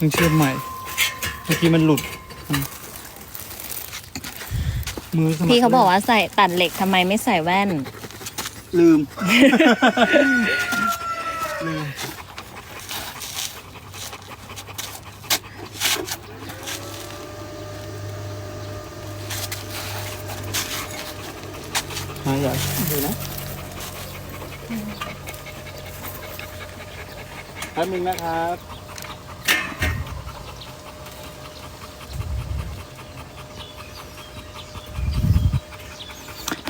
ต้องเชื่อมใหม่ เมื่อกี้มันหลุดอืมมือสมัครพี่เขาบอกว่าใส่ตัดเหล็กทำไมไม่ใส่แว่น ลืม ลืม มาอยากดูนะแป๊บนึงนะครับ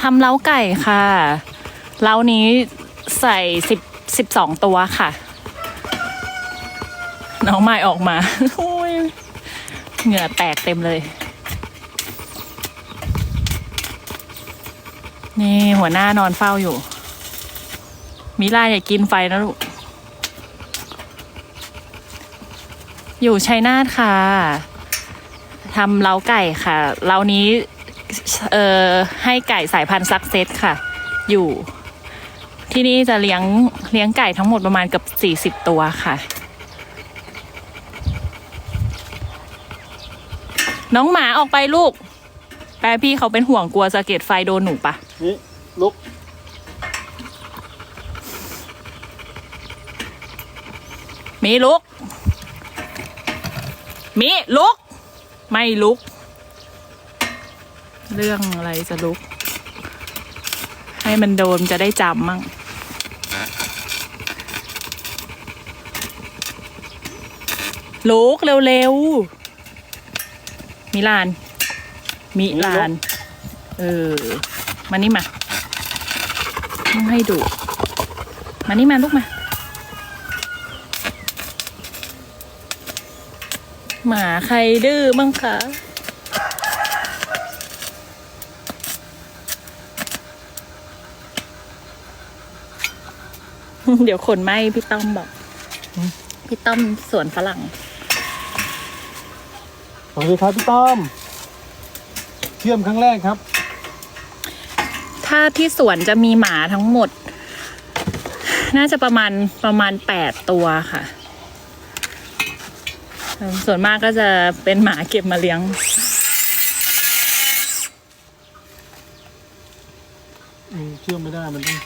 ทำเล้าไก่ค่ะเล้านี้ใส่สิบสิบสองตัวค่ะ น้องไม้ออกมาโอ้ยเหงื่อแตกเต็มเลย นี่หัวหน้านอนเฝ้าอยู่ มิล่าอย่ากินไฟนะลูก อยู่ชัยนาทค่ะทำเล้าไก่ค่ะเล้านี้ เอ่อให้ไก่สายพันธุ์ซักเซตค่ะ อยู่ ที่นี่จะเลี้ยงเลี้ยงไก่ทั้งหมดประมาณเกับสี่สิบ40 ตัวค่ะ น้องหมาออกไปลูก แปลพี่เขาเป็นห่วงกลัวสะเก็ดไฟโดนหนูปะนี่ลุกมีลุก มีลุก ไม่ลุก เรื่องอะไรจะลุก ให้มันโดนจะได้จำมั่งลุกเร็วๆ มิลาน มิลาน เออ มานี่มาต้องให้ดู มานี่มาลูกมา หมาใครดื้อบ้างคะ เดี๋ยวขนไหมพี่ต้อมบอก พี่ต้อมสวนฝรั่ง สวัสดีครับพี่ต้อม เชื่อมครั้งแรกครับ ถ้าที่สวนจะมีหมาทั้งหมด น่าจะประมาณประมาณแปดตัวค่ะ ส่วนมากก็จะเป็นหมาเก็บมาเลี้ยงอืมเชื่อมไม่ได้มันต้อง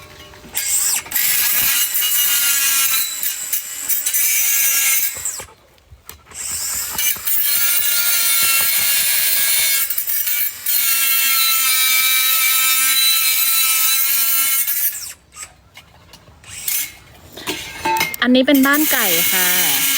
อันนี้เป็นบ้านไก่ค่ะ